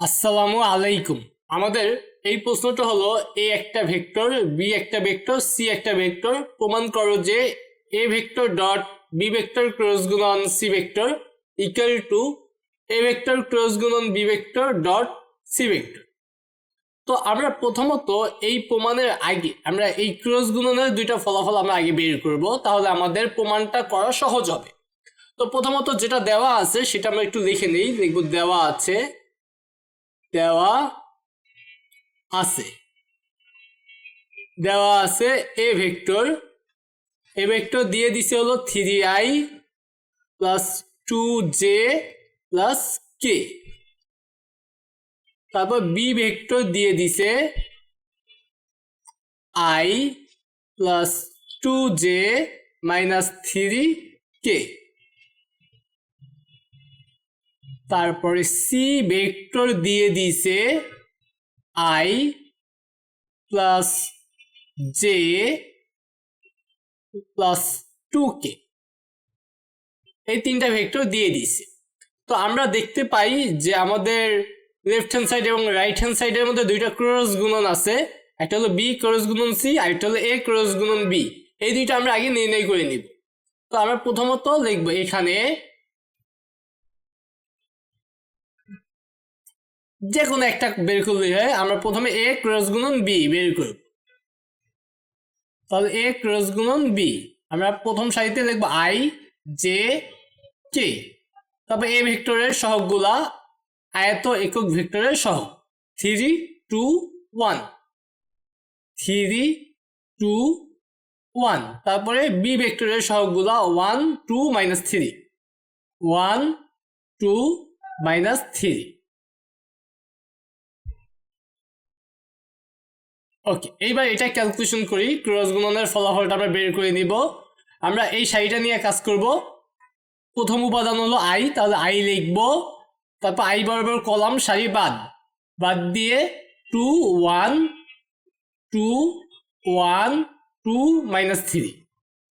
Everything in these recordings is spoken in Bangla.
আসসালামু আলাইকুম। আমাদের এই প্রশ্নটা হলো এ একটা ভেক্টর, বি একটা ভেক্টর, সি একটা ভেক্টর। প্রমাণ করো যে A vector dot, B vector cross গুণন C vector equal to A vector cross গুণন B vector dot, C vector. তো আমরা প্রথমত এই প্রমাণের আগে, আমরা এই ক্রস গুণনের দুইটা ফলাফল আমরা আগে বের করব, তাহলে আমাদের প্রমাণটা করা সহজ হবে। তো প্রথমত যেটা দেওয়া আছে সেটা আমরা একটু লিখে নিই, দেখব দেওয়া আছে দেওয়া আছে। দেওয়া আছে এ ভেক্টর এ ভেক্টর দিয়ে দিছে হলো three I plus two J plus K তারপর বি ভেক্টর দিয়ে দিছে I plus two J minus three K তারপরে সি ভেক্টর দিয়ে দিছে I plus J plus two K এই তিনটা ভেক্টর দিয়ে দিছে। তো আমরা দেখতে পাই যে আমাদের লেফট হ্যান্ড সাইড এবং রাইট হ্যান্ড সাইডের মধ্যে দুইটা ক্রস গুণন আছে। একটা হলো বি ক্রস গুণন সি আর একটা হলো এ ক্রস গুণন বি এই দুইটা আমরা আগে নির্ণয় করে নিব। তো আমরা প্রথমত লিখব এখানে যে কোনো একটা বের করলেই হয়। আমরা প্রথমে এ ক্রস গুণন বি বের করব তাহলে এ ক্রস গুণন বি আমরা প্রথম সারিতে লিখব আই জে কে তারপর এ ভেক্টরের সহগগুলা আয়ত একক ভেক্টরের সহগ three two one three two one তারপরে বি ভেক্টরের সহগগুলা one two minus three one two minus three okay এইবার এটা ক্যালকুলেশন করি ক্রস গুণনের ফলাফলটা আমরা বের করে নিব। আমরা এই সারিটা নিয়ে কাজ করব। প্রথম উপাদান হলো আই তাহলে আই লিখব। তারপর আই বরাবর কলাম, সারি বাদ। বাদ দিয়ে two one two one two minus three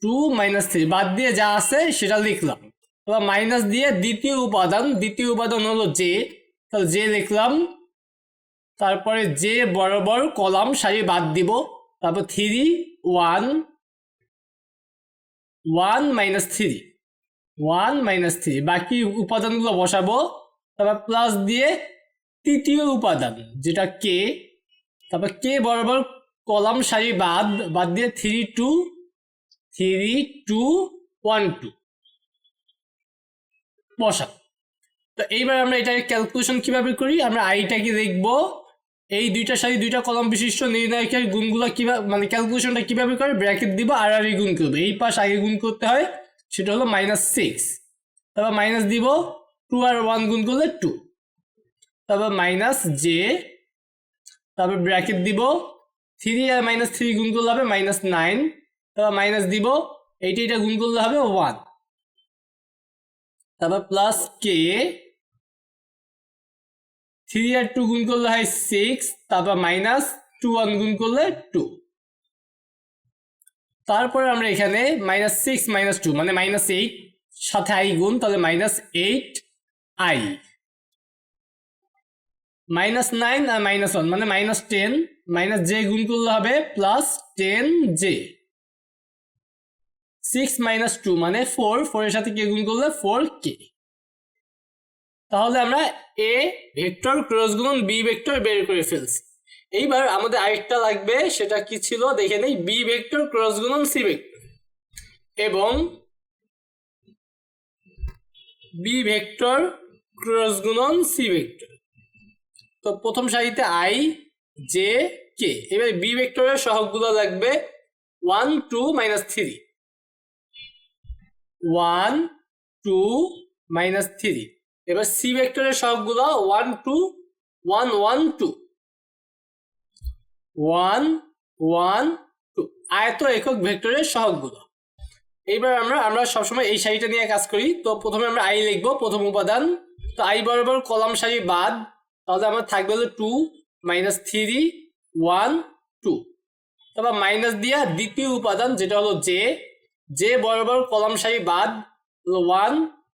two minus three বাদ দিয়ে যা আছে সেটা লিখলাম। এবার মাইনাস দিয়ে দ্বিতীয় উপাদান দ্বিতীয় উপাদান হলো জে তাহলে জে লিখলাম। তারপরে যে বরাবর কলাম সারি বাদ দিব, তারপর three one one minus three one minus three বাকি উপাদানগুলো বসাবো, তারপর প্লাস দিয়ে তৃতীয় উপাদান, যেটা কে তারপর কে বরাবর কলাম সারি বাদ বাদ দিয়ে three two three two one two বসা তো এইবার আমরা এটাকে ক্যালকুলেশন কীভাবে করি? আমরা আইটাকে দেখব। এই দুইটা সারি দুইটা কলম বিশিষ্ট নির্ণায়কের গুণগুলো কীভাবে মানে ক্যালকুলেশনটা কীভাবে করে? ব্র্যাকেট দিব আর আর গুণ করবে। এই পাশ আগে গুণ করতে হয়, সেটা হলো মাইনাস সিক্স তারপর মাইনাস দিব টু আর ওয়ান গুণ করলে টু তারপর মাইনাস জে তারপর ব্র্যাকেট দিব থ্রি আর মাইনাস থ্রি গুণ করলে হবে মাইনাস নাইন তারপর মাইনাস দিব, এইটা এটা গুণ করলে হবে ওয়ান তারপর প্লাস কে থ্রি আর টু গুণ করলে হয় সিক্স তারপর মাইনাস টু ওয়ান গুণ করলে টু তারপরে আমরা এখানে মাইনাস সিক্স মাইনাস টু মানে মাইনাস এইট সাথে আই গুণ, তাহলে minus eight I minus nine R minus one মানে মাইনাস টেন মাইনাস জে গুণ করলে হবে plus ten J six minus two মানে ফোর ফোরের সাথে কে গুণ করলে ফোর কে তাহলে আমরা এ ভেক্টর ক্রস গুণন বি ভেক্টর বের করে ফেলছি। এইবার আমাদের আরেকটা লাগবে, সেটা কি ছিল? দেখে নেই। বি ভেক্টর ক্রস গুণন সি ভেক্টর। এবং বি ভেক্টর ক্রস গুণন সি ভেক্টর। তো প্রথম সারিতে আই জে কে এবার বি ভেক্টরের সহগগুলো লাগবে one two minus three one two minus three এবার সি ভেক্টরের সহগগুলো one two one one two one one two আয়ত একক ভেক্টরের সহগগুলো এইবার আমরা আমরা সবসময় এই সারিটা নিয়ে কাজ করি। তো প্রথমে আমরা আই লিখব, প্রথম উপাদান। তো আই বরাবর কলাম সারি বাদ। তাহলে আমার থাকবে হলো two minus three one two তারপর মাইনাস দিয়া দ্বিতীয় উপাদান, যেটা হলো জে জে বরাবর কলাম সারি বাদ। One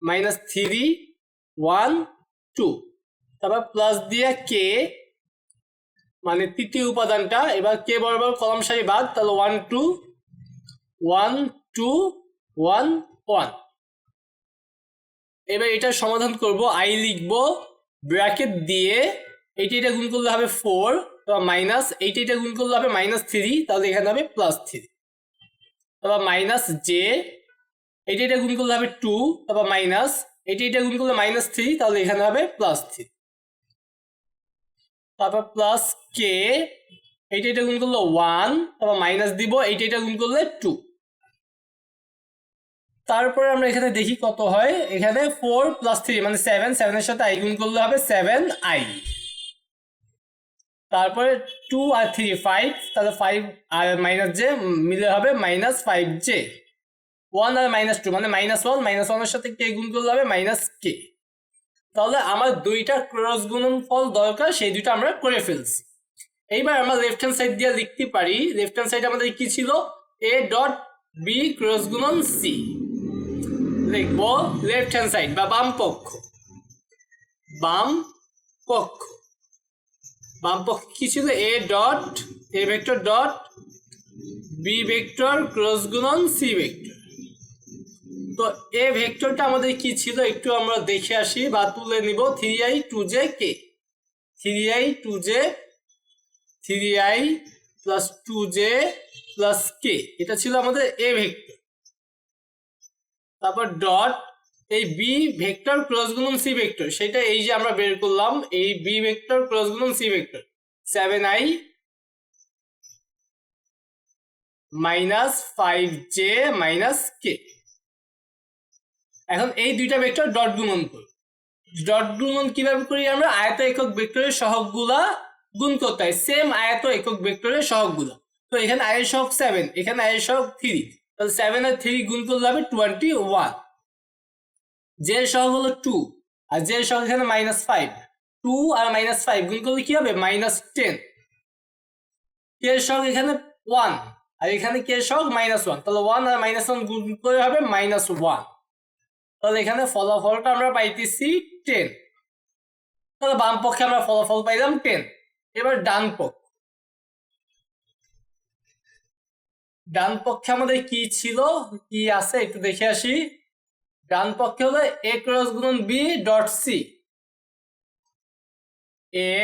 minus three one, two. তারপর প্লাস দিয়ে কে মানে তৃতীয় উপাদানটা। এবার কে বরাবর কলম সারি বাদ, তাহলে one two one two one one এবার এটার সমাধান করব। আই লিখব ব্র্যাকেট দিয়ে, এইটা এটা গুণ করলে হবে ফোর তারপর মাইনাস এইটা এটা গুণ করলে হবে মাইনাস থ্রি তাহলে এখানে হবে প্লাস থ্রি তারপর মাইনাস জে এইটা এটা গুণ করলে হবে টু তারপর মাইনাস এইটা এটা গুণ করলে মাইনাস থ্রি তাহলে এখানে হবে প্লাস থ্রি তারপর প্লাস কে এইটা এটা গুণ করলে ওয়ান তারপর মাইনাস দিব এইটা এটা গুণ করলে টু তারপরে আমরা এখানে দেখি কত হয়, এখানে ফোর প্লাস থ্রি মানে সেভেন সেভেনের সাথে আই গুণ করলে হবে সেভেন আই তারপরে টু আর থ্রি ফাইভ তাহলে ফাইভ আর মাইনাস জে মিলে হবে মাইনাস ফাইভ জে ওয়ান আর মাইনাস টু মানে মাইনাস ওয়ান মাইনাস ওয়ানের সাথে কে গুণ করলে হবে মাইনাস কে তাহলে আমার দুইটা ক্রস গুণন ফল দরকার, সেই দুইটা আমরা করে ফেলছি। এইবার আমরা লেফট হ্যান্ড সাইড দিয়ে লিখতে পারি লেফট হ্যান্ড সাইড আমাদের কি ছিল? এ ডট বি ক্রস গুণন সি লিখব লেফট হ্যান্ড সাইড বা বাম পক্ষ। বাম পক্ষ। বাম পক্ষ কি ছিল? A dot A vector dot B vector cross গুণন সি ভেক্টর তো এ ভেক্টরটা আমাদের কি ছিল? একটু আমরা দেখে আসি বা তুলে নিব। Three I two J K? Three I two J, three I plus two J plus K? এটা ছিল আমাদের এ ভেক্টর। তারপর ডট, এই বি ভেক্টর ক্রস গুণন সি ভেক্টর। সেটা এই যে আমরা বের করলাম, এই বি ভেক্টর ক্রস গুণন C vector. Seven I minus five J minus K? এখন এই দুইটা ভেক্টর ডট গুণন করি। ডট গুণন কীভাবে করি আমরা? আয়ত একক ভেক্টরের সহগগুলা গুণ করতে হয়। সেম আয়ত একক ভেক্টরের সহগগুলা। তো এখানে আয়ের সহগ সেভেন এখানে আয়ের সহগ থ্রি তাহলে সেভেন আর থ্রি গুণ করলে হবে টোয়েন্টি ওয়ান জের সহগ হলো টু আর জের সহগ এখানে মাইনাস ফাইভ টু আর মাইনাস ফাইভ গুণ করলে কি হবে? মাইনাস টেন কে সহগ এখানে ওয়ান আর এখানে কে সহগ মাইনাস ওয়ান তাহলে ওয়ান আর মাইনাস ওয়ান গুণ করে হবে মাইনাস ওয়ান তাহলে এখানে ফলাফলটা আমরা পাইতেছি টেন তাহলে বাম পক্ষে আমরা ফলাফল পাইলাম টেন এবার ডান পক্ষ। ডান পক্ষে আমাদের কি ছিল? কি আছে? একটু দেখে আসি। ডান পক্ষে হলো এ ক্রস গুণন B dot C A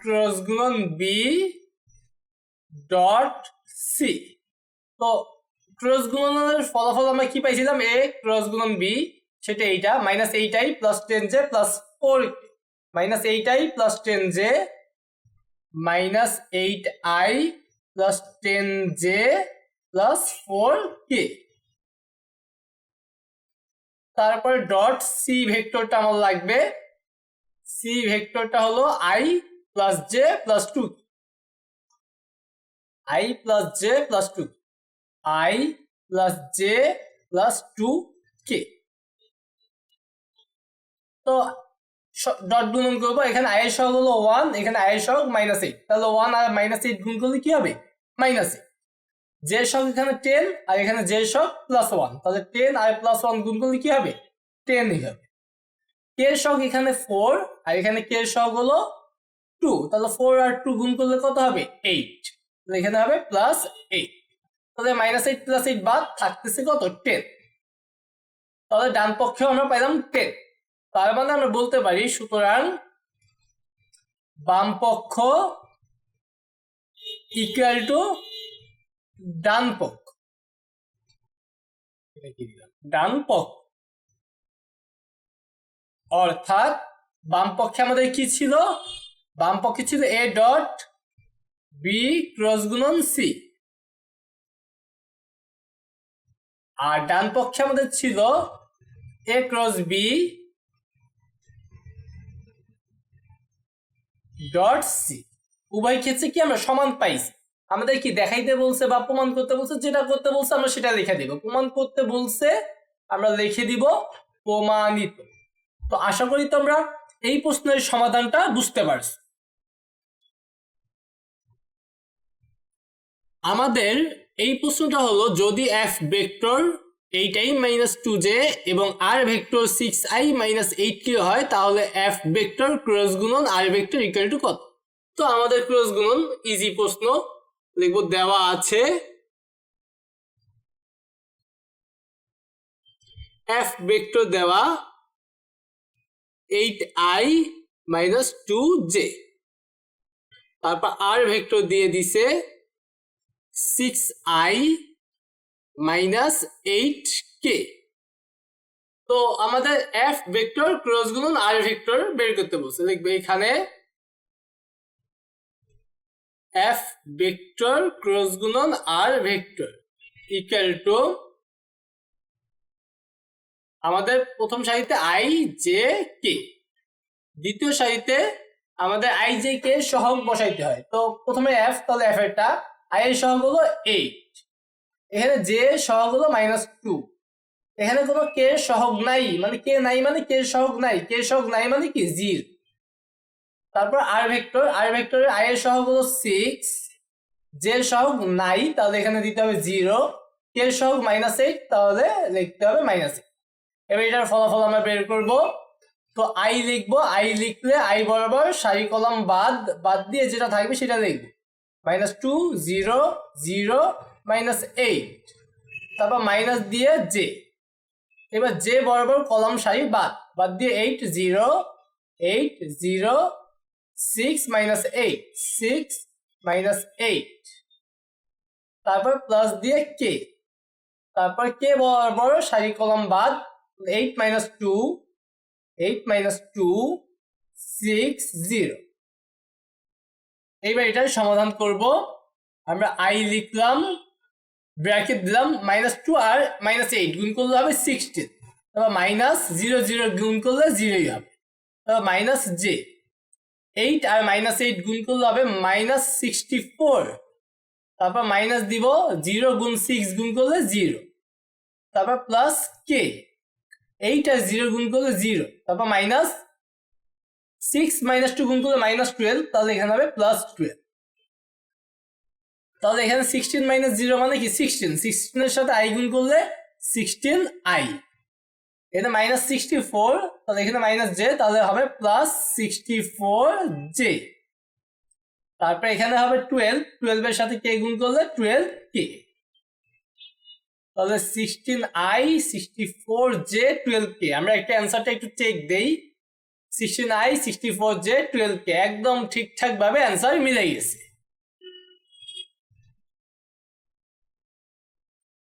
cross গুণন বি ডট সি তো ক্রস গুণনের ফলাফল আমরা কি পাইছিলাম? এ ক্রস গুণন বি সেটা এইটা মাইনাস এইটাই plus ten J plus four minus এইটাই plus ten J minus eight I plus ten J plus four K তারপরে ডট সি ভেক্টরটা আমার লাগবে। সি ভেক্টরটা হলো I plus J plus two I plus J plus two I plus J plus two K তো ডট গুণন করব, এখানে আই এর সহগ হলো ওয়ান এখানে আই এর সহগ মাইনাস তাহলে ওয়ান আর মাইনাস এইট গুণ করলে কি হবে? মাইনাস এইট জে সহগ এখানে টেন আর এখানে জে সহগ প্লাস ওয়ান তাহলে টেন আর প্লাস ওয়ান গুণ করলে কি হবে? টেনই হবে কে সহগ এখানে ফোর আর এখানে কে সহগ হলো টু তাহলে ফোর আর টু গুণ করলে কত হবে? এইট এখানে হবে প্লাস এইট তাহলে মাইনাস এইট প্লাস এইট বাদ থাকতেছে কত? টেন তাহলে ডান পক্ষেও আমরা পাইলাম টেন তার মানে আমরা বলতে পারি সুতরাং বাম পক্ষ ইকুয়াল টু ডান পক্ষ? ডান পক্ষ। অর্থাৎ বাম পক্ষে আমাদের কি ছিল? বাম পক্ষে ছিল এ ডট বি ক্রস গুণন সি আর ডান পক্ষে আমাদের ছিল A cross B dot C. উভয় ক্ষেত্রে কি আমরা সমান পাইছি? আমাদের কি দেখাইতে বলছে বা প্রমাণ করতে বলছে? যেটা করতে বলছে আমরা সেটা লিখে দিব। প্রমাণ করতে বলছে, আমরা লিখে দিব প্রমাণিত। তো আশা করি তোমরা এই প্রশ্নের সমাধানটা বুঝতে পারছ। আমাদের এই প্রশ্নটা হলো, যদি F vector eight I minus two J এবং R vector six I minus eight K হয়, তাহলে এফ ভেক্টর ক্রস গুণন আর ভেক্টর ইকুয়াল টু কত? তো আমাদের ক্রস গুণন ইজি প্রশ্ন। লিখব, দেওয়া আছে এফ ভেক্টর দেওয়া eight I minus two J তারপর আর ভেক্টর দিয়ে দিছে six I minus eight K তো আমাদের এফ ভেক্টর ক্রস গুণন আর ভেক্টর বের করতে বলছে। দেখবে এখানে এফ ভেক্টর ক্রস গুণন আর ভেক্টর ইকুয়াল টু আমাদের প্রথম সারিতে আই জে কে দ্বিতীয় সারিতে আমাদের আই জে কে সহগ বসাইতে হয়। তো প্রথমে এফ তাহলে এফ এরটা আই এর সহগ হলো এইট এখানে জে সহগ হলো মাইনাস টু এখানে কোনো কে সহগ নাই মানে কে নাই মানে কে সহগ নাই, কে সহগ নাই মানে কি? জির তারপর আর ভেক্টর আর ভেক্টরের আই এর সহগ হলো সিক্স জে সহগ নাই, তাহলে এখানে দিতে হবে জিরো কে সহগ মাইনাস এইট তাহলে লিখতে হবে মাইনাস এইট এবার এটার ফলাফল আমরা বের করব। তো আই লিখব আই লিখলে আই বরাবর সারি কলাম বাদ বাদ দিয়ে যেটা থাকবে সেটা লিখব। Minus two zero zero minus eight তারপর মাইনাস দিয়ে জে এবার জে বরাবর কলাম সারি বাদ। বাদ দিয়ে eight zero eight zero six minus eight six minus eight তারপর প্লাস দিয়ে কে তারপর কে বরাবর সারি কলাম বাদ। Eight minus two eight minus two six zero এইবার এটার সমাধান করব। আমরা আই লিখলাম ব্র্যাকেট দিলাম মাইনাস টু আর মাইনাস এইট গুণ করলে হবে সিক্সটিন তারপর মাইনাস জিরো জিরো গুণ করলে জিরোই হবে। তারপর মাইনাস জে এইট আর মাইনাস এইট গুণ করলে হবে মাইনাস সিক্সটি ফোর তারপর মাইনাস দিব জিরো গুণ সিক্স গুণ করলে জিরো তারপর প্লাস কে এইট আর জিরো গুণ করলে জিরো তারপর মাইনাস সিক্স মাইনাস টু গুণ করলে মাইনাস টুয়েলভ তাহলে এখানে হবে প্লাস টুয়েলভ তাহলে এখানে সিক্সটিন মাইনাস জিরো মানে কি? সিক্সটিন সিক্সটিনের সাথে আই গুণ করলে সিক্সটিন আই এখানে মাইনাস সিক্সটি ফোর তাহলে এখানে মাইনাস জে তাহলে হবে প্লাস সিক্সটি ফোর জে তারপর এখানে হবে টুয়েলভ টুয়েলভের সাথে কে গুণ করলে? টুয়েলভ কে তাহলে sixteen I sixty four J twelve K আমরা একটা অ্যান্সারটা একটু চেক দেই। Sixteen I, sixty four J, twelve K, একদম ঠিকঠাক ভাবে অ্যান্সার মিলে গেছে।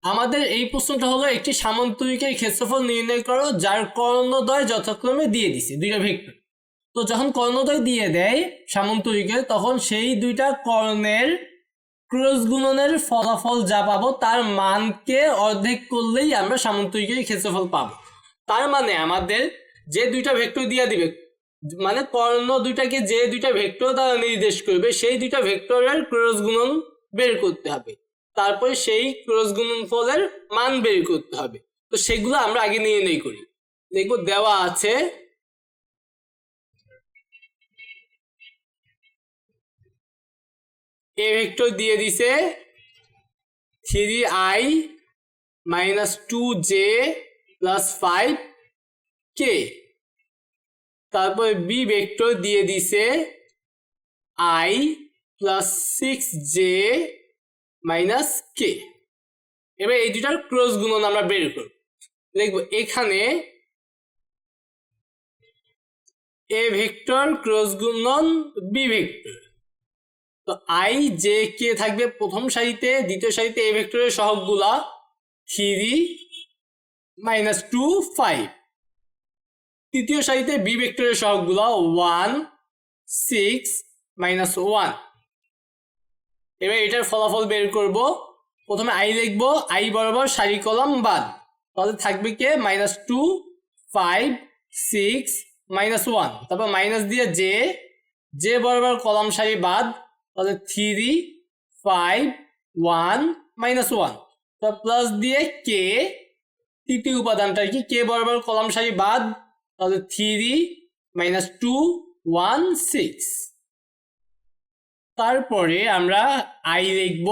আমাদের এই প্রশ্নটা হলো, একটি সামন্তরিকের ক্ষেত্রফল নির্ণয় করো, যার কর্ণদ্বয় যথাক্রমে দিয়ে দিছে, দুইটা ভেক্টর। তো যখন কর্ণদ্বয় দিয়ে দেয় সামন্তরিকে তখন সেই দুইটা কর্ণের ক্রস গুণনের ফলাফল যা পাবো, তার মানকে অর্ধেক করলেই আমরা সামন্তরিকের ক্ষেত্রফল পাবো। তার মানে আমাদের যে দুইটা ভেক্টর দিয়ে দিবে মানে কর্ণ দুইটাকে যে দুইটা ভেক্টর দ্বারা নির্দেশ করবে, সেই দুইটা ভেক্টরের ক্রস গুণন বের করতে হবে। তারপরে সেই ক্রস গুণনফলের মান বের করতে হবে। তো সেগুলো আমরা আগে নির্ণয় করি। দেখব দেওয়া আছে। এ ভেক্টর দিয়ে দিছে three I minus two J plus five K? তারপরে বি ভেক্টর দিয়ে দিছে I plus six J minus K এবার এই দুটার ক্রস গুণন আমরা বের করব। দেখব এখানে এ ভেক্টর ক্রস গুণন বি ভেক্টর তো আই জে কে থাকবে প্রথম সারিতে, দ্বিতীয় সারিতে এ ভেক্টরের সহগগুলা থ্রি মাইনাস টু ফাইভ তৃতীয় সারিতে বি ভেক্টরের সহগগুলা ওয়ান সিক্স মাইনাস ওয়ান এবার এটার ফলাফল বের করব। প্রথমে আই লিখব আই বরাবর সারি কলম বাদ। তাহলে থাকবে K? Minus two five six minus one তারপর মাইনাস দিয়ে জে জে বরাবর কলম সারি বাদ। তাহলে three five one minus one তো প্লাস দিয়ে কে তৃতীয় উপাদানটা কি কে বরাবর কলম সারি বাদ। তাহলে three minus two one six তারপরে আমরা আই লিখব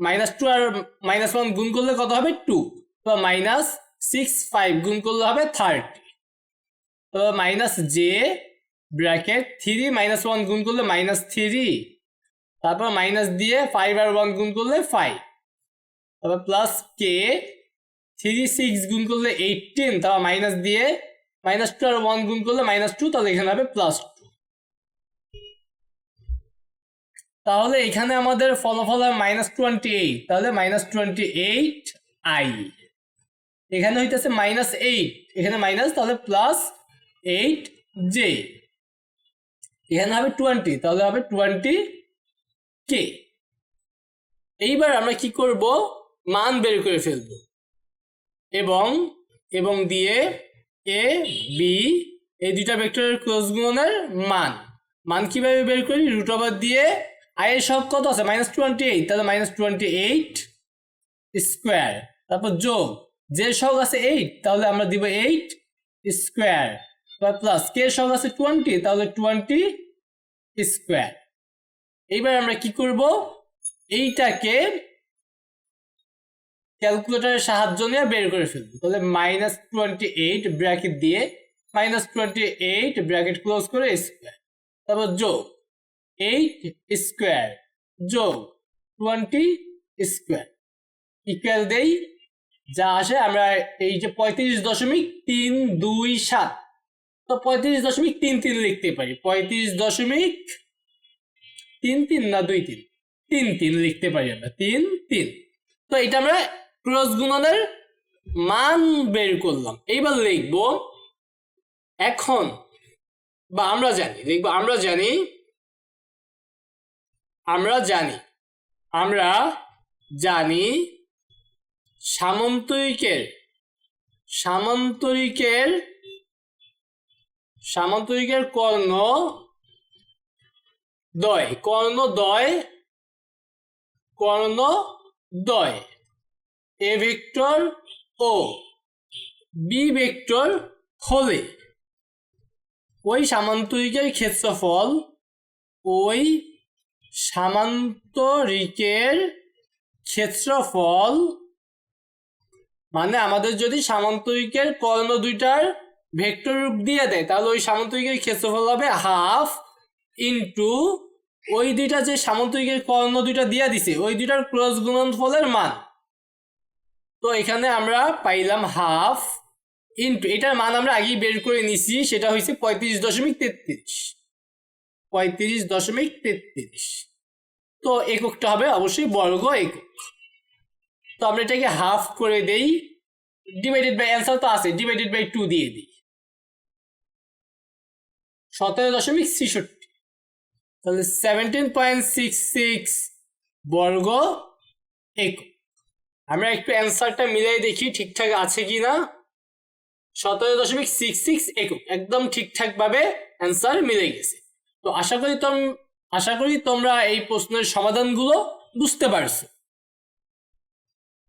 মাইনাস টু আর মাইনাস ওয়ান গুণ করলে কত হবে? টু তো মাইনাস সিক্স ফাইভ গুণ করলে হবে thirty minus J bracket three minus one গুণ করলে মাইনাস থ্রি তারপর মাইনাস দিয়ে ফাইভ আর ওয়ান গুণ করলে ফাইভ তারপর প্লাস কে থ্রি সিক্স গুণ করলে এইটিন তারপর মাইনাস দিয়ে মাইনাস টু আর ওয়ান গুণ করলে মাইনাস টু, তাহলে এখানে হবে প্লাস টু তাহলে এখানে আমাদের ফলাফল হয় মাইনাস টোয়েন্টি এইট তাহলে মাইনাস টোয়েন্টি এইট আই এখানে হইতেছে মাইনাস এইট এখানে মাইনাস তাহলে প্লাস এইট জে এখানে হবে টোয়েন্টি তাহলে হবে টোয়েন্টি কে এইবার আমরা কি করব? মান বের করে ফেলব। এবং এবং দিয়ে এ বি এই দুইটা ভেক্টরের ক্রস গুণনের মান। মান কীভাবে বের করি? রুট ওভার দিয়ে। আয়ের সব কত আছে? মাইনাস টোয়েন্টি এইট তাহলে মাইনাস টোয়েন্টি এইট স্কোয়ার তারপর যোগ। যে সহগ আছে এইট তাহলে আমরা দিব এইট স্কোয়ার প্লাস কে সহগ আছে টোয়েন্টি তাহলে টোয়েন্টি স্কোয়ার এইবার আমরা কি করব? এইটাকে ক্যালকুলেটরের সাহায্য নিয়ে বের করে ফেলব। তাহলে মাইনাস টোয়েন্টি এইট ব্র্যাকেট দিয়ে minus twenty eight bracket close করে স্কোয়ার তারপর যোগ এইট স্কোয়ার যোগ টোয়েন্টি স্কোয়ার ইকুয়াল দেই, যা আসে আমরা এই যে পঁয়ত্রিশ দশমিক তিন দুই সাত। তো পঁয়ত্রিশ দশমিক তিন তিন লিখতে পারি। পঁয়ত্রিশ দশমিক তিন তিন না দুই তিন? তিন তিন লিখতে পারি আমরা। তিন তিন। তো এটা আমরা ক্রস গুণনের মান বের করলাম। এইবার লিখব, এখন, বা আমরা জানি, লিখব, আমরা জানি আমরা জানি আমরা জানি সামন্তরিকের সামন্তরিকের সামন্তরিকের কর্ণ দয় কর্ণ দয় কর্ণ দয়। এ ভেক্টর ও বি ভেক্টর হলে ওই সামান্তরিকের ক্ষেত্রফল ওই সামান্তরিকের ক্ষেত্রফল মানে আমাদের যদি সামান্তরিকের কর্ণ দুইটার ভেক্টর রূপ দিয়ে দেয়, তাহলে ওই সামান্তরিকের ক্ষেত্রফল হবে হাফ ইন্টু ওই দুইটা যে সামান্তরিকের কর্ণ দুইটা দিয়ে দিছে, ওই দুইটার ক্রস গুণনফলের মান। তো এখানে আমরা পাইলাম হাফ ইন্টু এটার মান আমরা আগেই বের করে নিছি সেটা হয়েছে পঁয়ত্রিশ দশমিক তেত্রিশ। পঁয়ত্রিশ দশমিক তেত্রিশ। তো এককটা হবে অবশ্যই বর্গ একক। তো আমরা এটাকে হাফ করে দেই ডিভাইডেড বাই অ্যান্সার তো আছে ডিভাইডেড বাই টু দিয়ে দিই। সতেরো দশমিক ছেষট্টি। তাহলে সেভেন্টিন পয়েন্ট সিক্স সিক্স বর্গ একক। আমরা একটু অ্যান্সারটা মিলাই দেখি ঠিকঠাক আছে কি না সতেরো দশমিক সিক্স সিক্স একক, একদম ঠিকঠাকভাবে অ্যান্সার মিলে গেছে। তো আশা করি তোম, আশা করি তোমরা এই প্রশ্নের সমাধানগুলো বুঝতে পারছ।